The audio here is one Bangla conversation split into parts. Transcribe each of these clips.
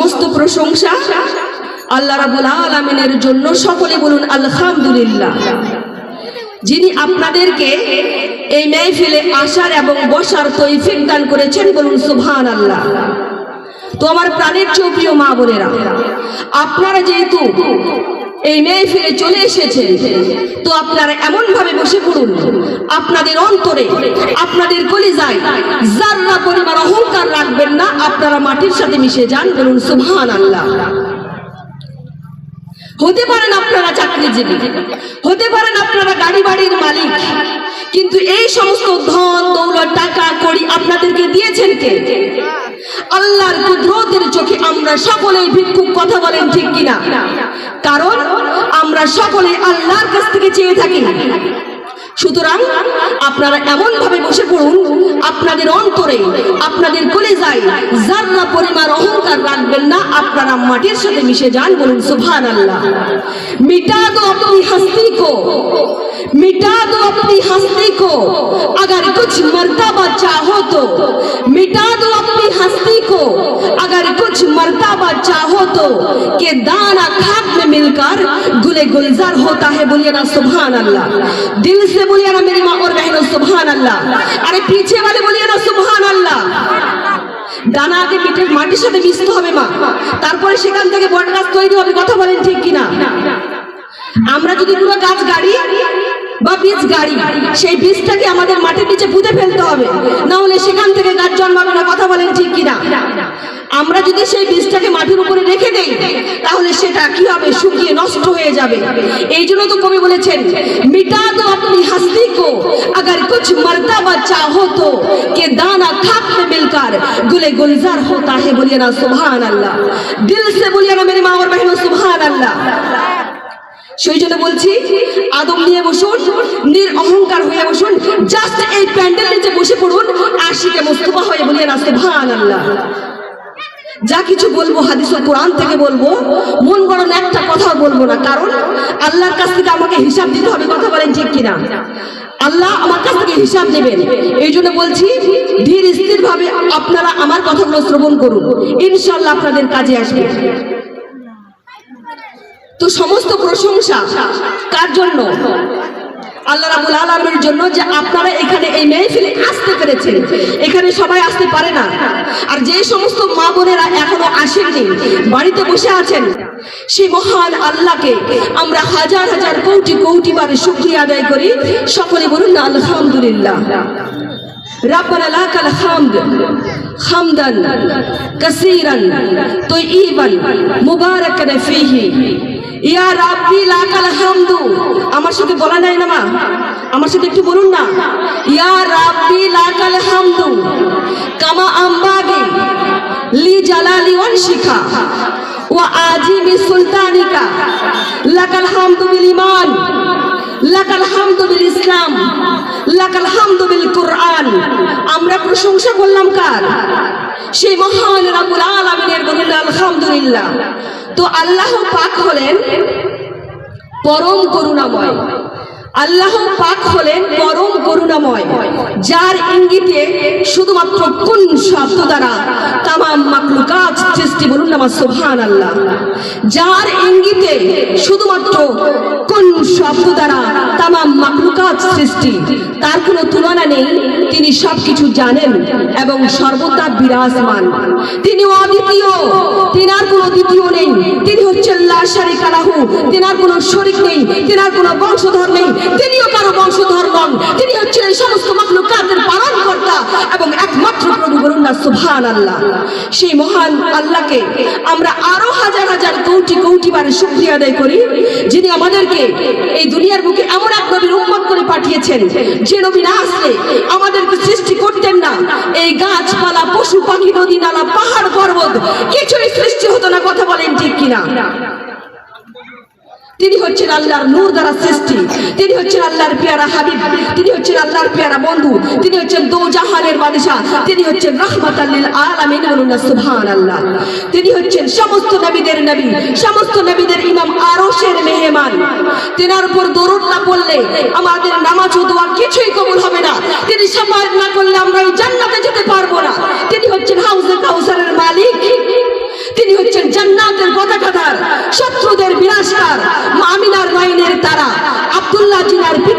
সমস্ত প্রশংসা আল্লাহ রাবুল আলমিনের জন্য সকলে বলুন আলহামদুলিল্লাহ। যিনি আপনাদেরকে এই মেহফিলে আসার এবং বসার তৈফিক দান করেছেন বলুন সুভান আল্লাহ তো আমার প্রাণের চৌপ্রিয় মা বোনেরা, আপনারা যেহেতু এই মেহফিলে চলে এসেছেন তো আপনারা এমন ভাবে বসে পড়ুন। আপনাদের অন্তরে, আপনাদের যারা পরিমাণ অহংকার রাখবেন না, আপনারা মাটির সাথে মিশে যান বলুন আল্লাহ হতে পারেন আপনারা চাকরিজীবী, হতে পারেন আপনারা গাড়ি বাড়ির মালিক, কিন্তু এই সমস্ত ধন, দৌলত, টাকা করি আপনাদেরকে দিয়েছেন কে? আল্লাহর কুদরতের চোখে আমরা সকলেই ভিক্ষুক কথা বলেন ঠিক কিনা কারণ আমরা সকলে আল্লাহর কাছ থেকে চেয়ে থাকি সুতরাং আপনারা এমন ভাবে বসে পড়ুন আপনাদের অন্তরে আপনাদের কলেজায় যারা পরিমাণ অহংকার রাখবেন না আপনারা মাটির সাথে মিশে যান বলুন সুবহান আল্লাহ मिटा दो अपनी हस्ती को मिटा दो अपनी हस्ती को अगर कुछ मर्तबा चाहो तो मिटा दो अपनी हस्ती को अगर कुछ मर्तबा चाहो तो कि दाना खाक में मिलकर गुले गुलजार होता है बोलिए ना सुबहान अल्लाह दिल से बोलिए ना मेरी माँ और बहनों सुबहान अल्लाह अरे पीछे वाले बोलिए ना सुबहान अल्लाह দানা আগে পিঠের মাটির সাথে মিশতে হবে মা তারপরে সেখান থেকে বট গাছ তৈরি হবে কথা বলেন ঠিক কিনা আমরা যদি পুরো গাছ গাড়ি বা বীজ গাড়ি সেই বীজটাকে আমাদের মাটির নিচে পুঁতে ফেলতে হবে না হলে সেখান থেকে গাছ জন্মাবে না কথা বলেন ঠিক কিনা আমরা যদি সেই বীজটাকে মাটির উপরে রেখে দেই তাহলে সেটা কি হবে শুকিয়ে নষ্ট হয়ে যাবে এই জন্য তো কবি বলেছেন মিটা দো আপনি हस्ती को अगर कुछ मर्तबा चाहो तो कि दाना खाक में मिलकर गुले गुलजार होता है बोलिए ना सुभान अल्लाह दिल से बोलिए ना मेरी माँ और बहनों सुभान अल्लाह সেই জন্য বলছি, আদম নিয়ে বসুন নির অহংকার হয়ে বসুন জাস্ট এই প্যান্ডেল নিচে বসে পড়ুন, আশিকে মোস্তফা হয়ে বলিয়ে না সুবহান আল্লাহ যা কিছু বলব হাদিস কোরআন থেকে বলব, মন গড়ন একটা কথা বলব না, কারণ আল্লাহর কাছ থেকে আমাকে হিসাব দিতে হবে, কথা বলেন ঠিক কিনা? আল্লাহ আমার কাছ থেকে হিসাব নেবেন। এই জন্য বলছি, ধীর স্থির ভাবে আপনারা আমার কথাগুলো শ্রবণ করুন ইনশাল্লাহ আপনাদের কাজে আসবে। তো সমস্ত প্রশংসা কার জন্য আল্লাহ রাবুল আলমের জন্য যে আপনারা এখানে এই মেহফিলে আসতে পেরেছেন এখানে সবাই আসতে পারে না আর যে সমস্ত মা বোনেরা এখনো আসেননি বাড়িতে বসে আছেন সেই মহান আল্লাহকে আমরা হাজার হাজার কোটি কোটি বারে শুক্রিয়া আদায় করি সকলে বলুন না আলহামদুলিল্লাহ ربنا لك الحمد حمدا كثيرا طيبا مباركا فيه ইয়া রাব্বি লাকাল হামদু। আমার সাথে বলা নাই না মা। আমার সাথে একটু বলুন না। ইয়া রাব্বি লাকাল হামদু। কামা আম্বাগি লি জালালি ওয়ান শিখা ওয়া আজিমি সুলতানিকা। লাকাল হামদু বিল ইমান। লাকাল হামদু বিল ইসলাম, লাকাল হামদু বিল কুরআন। আমরা প্রশংসা করলাম কার? সেই মহান রাব্বুল আলামিনের বলেন আলহামদুলিল্লাহ। তো আল্লাহ পাক হলেন পরম করুণাময়। আল্লাহ পাক হলেন পরম করুণাময়, যার ইঙ্গিতে শুধুমাত্র কোন শব্দ দ্বারা তামাম মাকলুকাত সৃষ্টি বলুন না সুবহান আল্লাহ যার ইঙ্গিতে শুধুমাত্র কোন শব্দ দ্বারা তামাম মাকলুকাত সৃষ্টি, তার কোনো তুলনা নেই, তিনি সবকিছু জানেন এবং সর্বদা বিরাজমান। তিনি অদ্বিতীয় তিনার কোনো দ্বিতীয় নেই, তিনি হচ্ছেন লাশারি কালাহু তিনার কোনো শরিক নেই তিনার কোনো বংশধর নেই তিনিও কারও বংশধর নন। তিনি হচ্ছেন এই সমস্ত মাকলুকাতের পালন কর্তা এবং একমাত্র প্রভু বলুন না সুবহান আল্লাহ সেই মহান আল্লাহকে আমরা আরও হাজার হাজার কৌটি কোটি বারে শুকরিয়া আদায় করি, যিনি আমাদেরকে এই দুনিয়ার বুকে এমন এক নবীর উম্মত করে পাঠিয়েছেন, যে নবী না আসলে আমাদেরকে সৃষ্টি করতেন না। এই গাছপালা, পশু পাখি, নদী, নালা, পাহাড়, পর্বত, কিছুই সৃষ্টি হতো না, কথা বলেন ঠিক কিনা? তিনি হচ্ছেন আল্লাহর নূর দ্বারা সৃষ্টি। তিনি হচ্ছেন আল্লাহর পেয়ারা হাবিব। তিনি হচ্ছেন আল্লাহর পেয়ারা বন্ধু। তিনি হচ্ছেন দো জাহানের বাদশা তিনি হচ্ছেন রহমত আল্লিল আলামিন বলুন সুবহানাল্লাহ। তিনি হচ্ছেন সমস্ত নবীদের নবী, সমস্ত নবীদের ইমাম আরশের মেহমান। তেনার উপর দরুদ না পড়লে আমাদের নামাজ ও দোয়া কিছুই কবুল হবে না। তিনি সাফায়াত না করলে আমরা এই জান্নাতে যেতে পারব না। তিনি হচ্ছেন হাউজে কাউসারের মালিক। তিনি হচ্ছেন জান্নাতের পতাকাধার, শত্রুদের বিনাশকার মা আমিনার লাইনের তারা আব্দুল্লাহ জিনার পিতা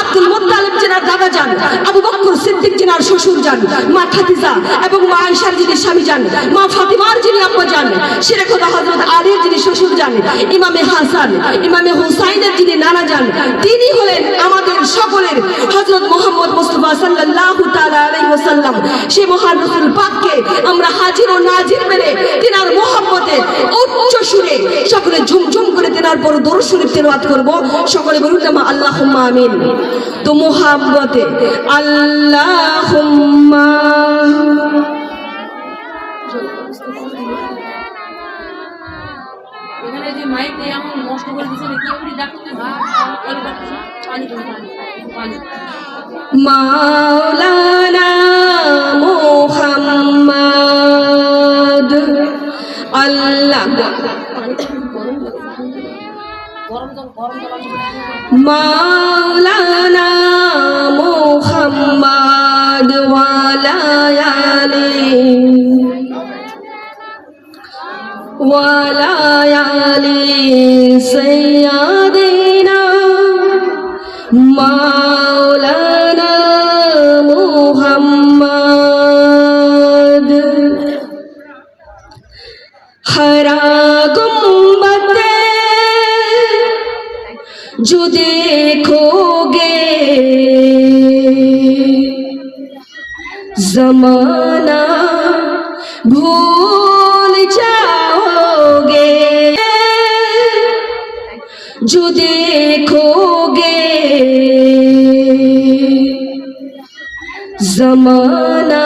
আব্দুল মোত্তালিব জেনার দাদা যান আবু বকর সিদ্দিক জিনার শ্বশুর যান, মা খাদিজা এবং মা আয়েশার যিনি স্বামী যান, মা ফাতিমার যিনি আব্বা যান শিরেখদা হযরত আলীর যিনি শ্বশুর যান, ইমামে হাসান, ইমামে হুসাইনের যিনি নানা যান, তিনি হলেন আমাদের সকলের হযরত মোহাম্মদ মুস্তাফা আলাইহি ওয়াসাল্লাম। সেই মহান রাসূল পাককে আমরা হাজির ও নাজির মেনে তিনার মোহাম্মতে উচ্চ সুরে সকলে ঝুমঝুম করে তিনার পর দরুদ শরীফ তেলাওয়াত করব। সকলে বলুন আল্লাহ আমিন। তো মোহাম্মতে আল্লাহুম্মা এখানে যে মাইক নিয়ে এমন নষ্ট করে দিচ্ছে না কেউ ডাক্তার পানি পানি মাওলানা মোহাম্মদ। আল্লাহ। গরম জল আছে। মাওলানা মোহাম্মদ ওয়ালায়ালি ওয়ালায়ালি সাইয়্যিদিনা মাওলানা মোহাম্মদ जमाना भूल जाओगे। जो देखोगे। जमाना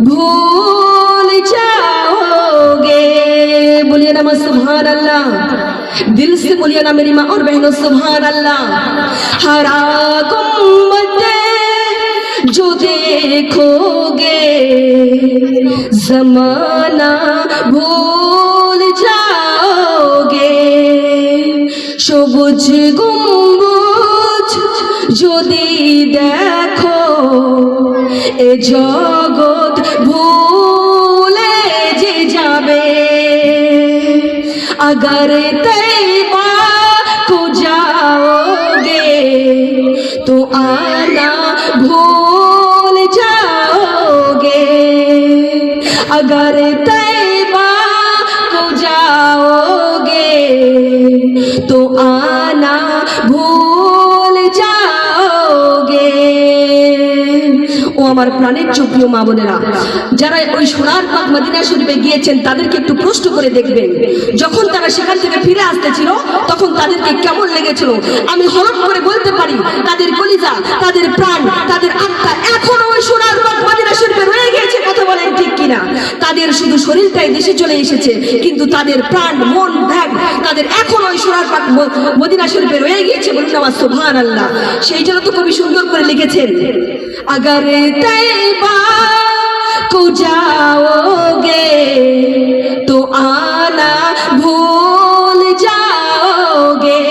भूल जाओगे। बोलिए ना सुभान अल्लाह दिल से बोलिए ना मेरी माँ और बहनों सुभान अल्लाह हरा गुंबद जो देखोगे जमाना भूल जाओगे সবুজ গম্বুজ যদি দেখো এ জগৎ ভুলে যে যাবে अगर तैबा अगर तैबा को जाओगे तो आना भूल जाओगे ও আমার প্রাণের চোখীয় মা বোনেরা যারা ওই সোনার পাক মদিনা শরীফে গিয়েছেন তাদেরকে একটু প্রশ্ন করে দেখবেন যখন তারা সেখান থেকে ফিরে আসতেছিল তখন তাদেরকে কেমন লেগেছিল আমি হরফ করে বলতে পারি তাদের কলিজা তাদের প্রাণ তাদের আত্মা এখনো ওই সোনার পাক মদিনা শরীফে রয়ে গিয়েছে তাদের শুধু শরীরটাই দেশে চলে এসেছে কিন্তু তাদের প্রাণ মন ধ্যান তাদের এখন ওই সোনার পাক ম- মদিনা শরীফে রয়ে গিয়েছে বলুন আমার সুবহান আল্লাহ সেই জন্য তো কবি সুন্দর করে লিখেছেন अगर तैबा को जाओगे तो आना भूल जाओगे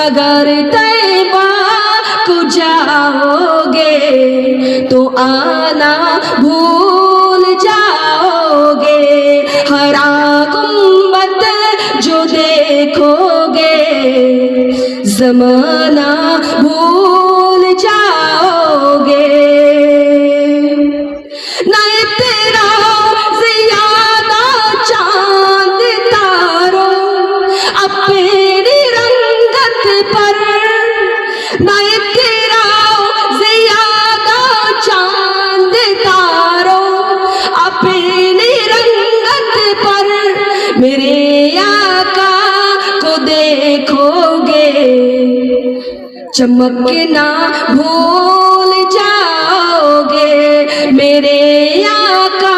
अगर तैबा को जाओगे तो आना जमाना भूल जाओगे। चाँद तारो अपनी रंगत पर। चाँद तारो अपनी रंगत पर। मेरे आका को देखोगे चमकना भूल जाओगे मेरे आका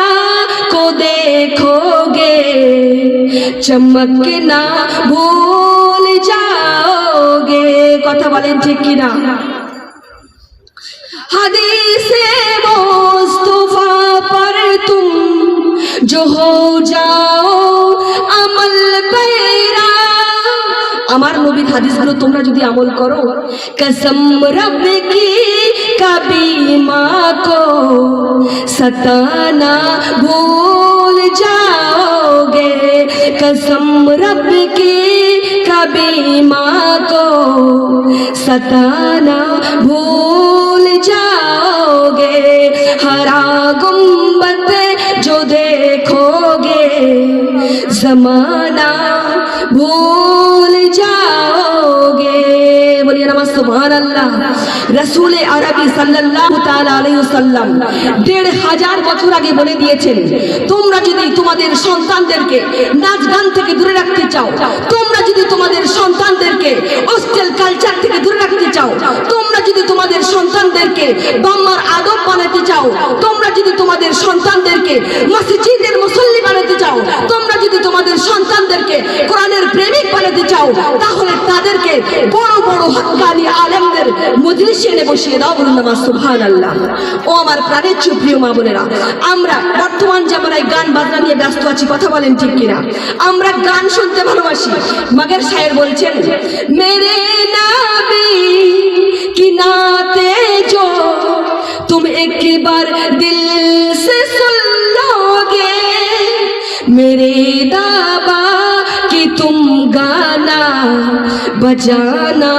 को देखोगे चमकना भूल जाओगे কথা বলেন ঠিক কিনা हदीसे मुस्तफा पर तुम जो हो जाओ আমার নবীর হাদিসগুলো তোমরা যদি আমল করো কসম রব কি কবি মা কো সতানা ভুল जाओगे कसम रब की कभी माँ को सताना भूल जाओगे हरा गुम्बद जो देखोगे जमाना भूल সন্তানদেরকে চাও, তোমরা যদি তোমাদের সন্তানদেরকে চাও, তোমরা যদি তোমাদের সন্তানদেরকে মুসল্লি বানাতে চাও, তোমরা যদি তোমাদের সন্তানদেরকে কোরআনের প্রেমিক চাও, তাহলে তাদেরকে বড় বড় হাক্কানি আলেমদের মজলিসে এনে বসিয়ে দাও বলুন নামাজ সুবহানাল্লাহ। ও আমার প্রাণের প্রিয় মা বোনেরা, আমরা বর্তমান জামানায় গান বাজনা নিয়ে ব্যস্ত আছি, কথা বলেন ঠিক কিনা? আমরা গান শুনতে ভালোবাসি, মাগের সাহেব বলছেন, মেরে নাবি অজানা